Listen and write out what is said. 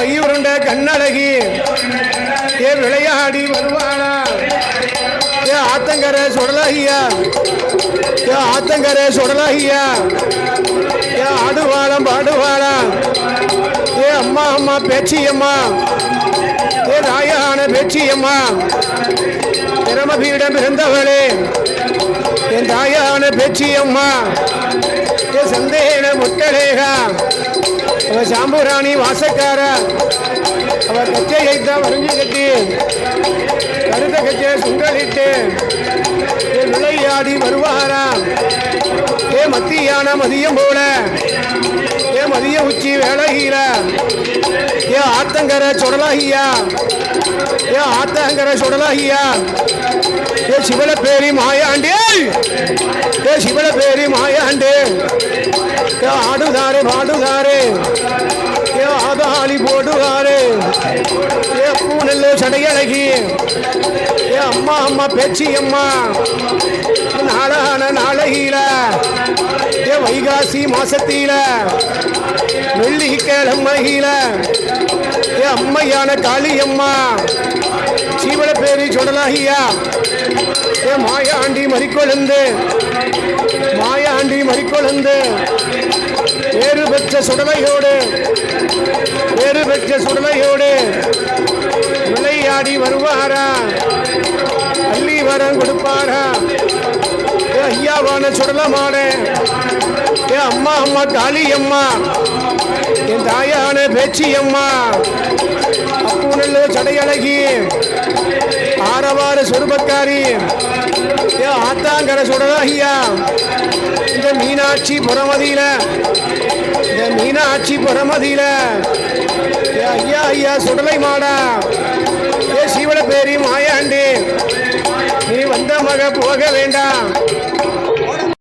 மையுருண்ட கண்ணழகி ஏ விளையாடி வருவாளா? ஏ ஆத்தங்கரை சுடலாகியா? ஏ ஆத்தங்கரை சுடலாகியா? ஏ ஆடுவாளாம் பாடுவாளா? ஏ அம்மா அம்மா பேச்சியம்மா. ஏ ராயான பேச்சியம்மா. பிரமபீடம் இருந்தவளே என் தாயான பேச்சியம்மா. என் சந்தேன முட்டலேகா. அவ சாம்புராணி வாசக்கார. அவ கச்சை தான் வரைஞ்சி கட்டி கருத்த கச்சை சுண்டலிட்டு ஏ விளையாடி வருவாரா ஏ மத்தியான மதியம் போல ஏ மதிய உச்சி வேலையில ஏ ஆத்தங்கர சுடலாகியா ஏ ஆத்தங்கர சுடலாகியா. ஏ சிவல பேரி மாயாண்டே ஏ சிவல பேரி மாயாண்டே. ஆடுகாரே பாடுகாரே ஏ ஆதாளி போடுகாரே ஏ பூநெல்லு சடையழகி ஏ அம்மா அம்மா பேச்சி அம்மா நாளான நாளையில ஏ வைகாசி மாசத்தில வெள்ளிக்கிழமையில ஏ அம்மையான காளியம்மா சீவள பேரி சுடலாகியா ஏ மாயாண்டி மறிக்கொழுந்து மாயாண்டி மறிக்கொழுந்து பெற்ற சுடலையோடு வேறு பெற்ற சுடலையோடு விளையாடி வருவாரா? அள்ளி வரம் கொடுப்பாரா? ஐயாவான சுடலமான என் அம்மா அம்மா காளி அம்மா என் தாயான பேச்சி அம்மா அப்பூனல்ல சடையழகி ஆரவார சொருபக்காரி ஏ ஆத்தாங்கர சுடலாகியா? இந்த மீனாட்சி புறமதியில மீனாட்சி பரமதியில? ஐயா ஐயா சுடலை மாடா. ஏ சிவல பேரி மாயாண்டி. நீ வந்த மக போக வேண்டாம்.